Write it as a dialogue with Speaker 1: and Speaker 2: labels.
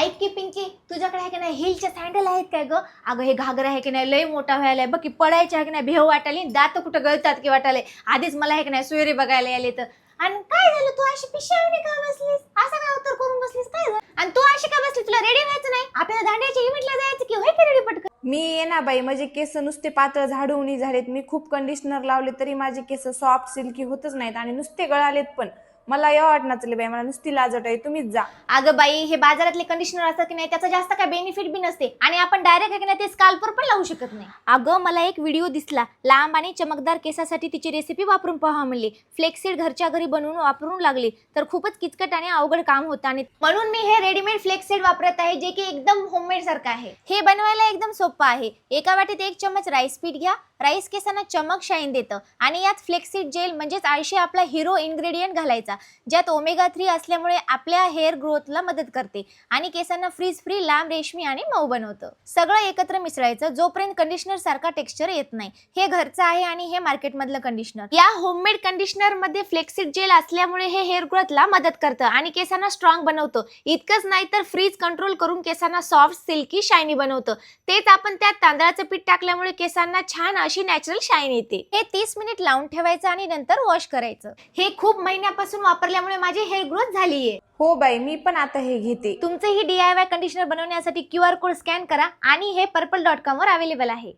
Speaker 1: ऐक की पिंकी तुझ्याकडे आहे की नाही हिलच्या सँडल आहेत काय ग? अगं हे घागर आहे की नाही लय मोठा व्हायला बघ की पडायचे आहे की नाही भेव वाटाली दात कुठं गळतात की वाटाले आधीच मला आहे की नाही सोयरे बघायला आले तर आणि काय झालं? तू अशी पिशावणी का बसलीस? असा काय उत्तर करून बसलीस? काय झालं? आणि तू अशी का बसली तुला रेडी व्हायचं नाही? आपल्याला दांड्याच्या इव्हेंटला जायचं की होय की रेडी पटकन?
Speaker 2: मी ये ना बाई माझे केस नुसते पातळ झाडवणी झालेत. मी खूप कंडिशनर लावले तरी माझे केस सॉफ्ट सिल्की होतच नाहीत आणि नुसते गळालेत पण. मला या वाटणार बाई मला नुसती लाजट आहे. तुम्हीच जा.
Speaker 1: अगं बाई हे बाजारातले कंडिशनर असतात की नाही त्याचा जास्त काय बेनिफिट बी नसते. आणि आपण डायरेक्ट आहे की नाही ते स्काल्पवर पण लावू शकत नाही. अगं मला एक व्हिडिओ दिसला. लांब आणि चमकदार केसासाठी तिची रेसिपी वापरून पहा म्हणली. फ्लेक्सीड घरच्या घरी बनवून वापरून लागली. तर खूपच किचकट आणि अवघड काम होतं आणि म्हणून मी हे रेडीमेड फ्लेक्सीड वापरत आहे जे की एकदम होममेड सारखं आहे. हे बनवायला एकदम सोपं आहे. एका वाटीत एक चमच राईस पीठ घ्या. राईस केसांना चमक शाईन देतं. आणि यात फ्लेक्सीड जेल म्हणजेच आळशी आपला हिरो इन्ग्रेडियंट घालायचा. ज्यात ओमेगा थ्री असल्यामुळे आपल्या हेअर ग्रोथला मदत करते आणि केसांना फ्रीज फ्री लांब रेशमी आणि मऊ बनवतं. सगळं एकत्र मिसळायचं जोपर्यंत कंडिशनर सारखा टेक्स्चर येत नाही. हे घरचं आहे आणि हे मार्केटमधलं कंडिशनर या होममेड कंडिशनरमध्ये फ्लेक्सिड जेल असल्यामुळे हे हेअर ग्रोथला मदत करतं आणि केसांना स्ट्रॉंग बनवतं. इतकंच नाही तर फ्रीज कंट्रोल करून केसांना सॉफ्ट सिल्की शायनी बनवतं. तेच आपण त्यात तांदळाचं पीठ टाकल्यामुळे केसांना छान अशी नॅचरल शाईन येते. हे तीस मिनिट लावून ठेवायचं आणि नंतर वॉश करायचं. हे खूप महिन्यापासून वापरल्यामुळे माझी हेअर ग्रोथ झालीये.
Speaker 2: हो बाई मी पण आता हे घेते.
Speaker 1: तुमचं ही डी आय वाय कंडिशनर बनवण्यासाठी क्यू आर कोड स्कॅन करा आणि हे पर्पल डॉट कॉम वर अवेलेबल आहे.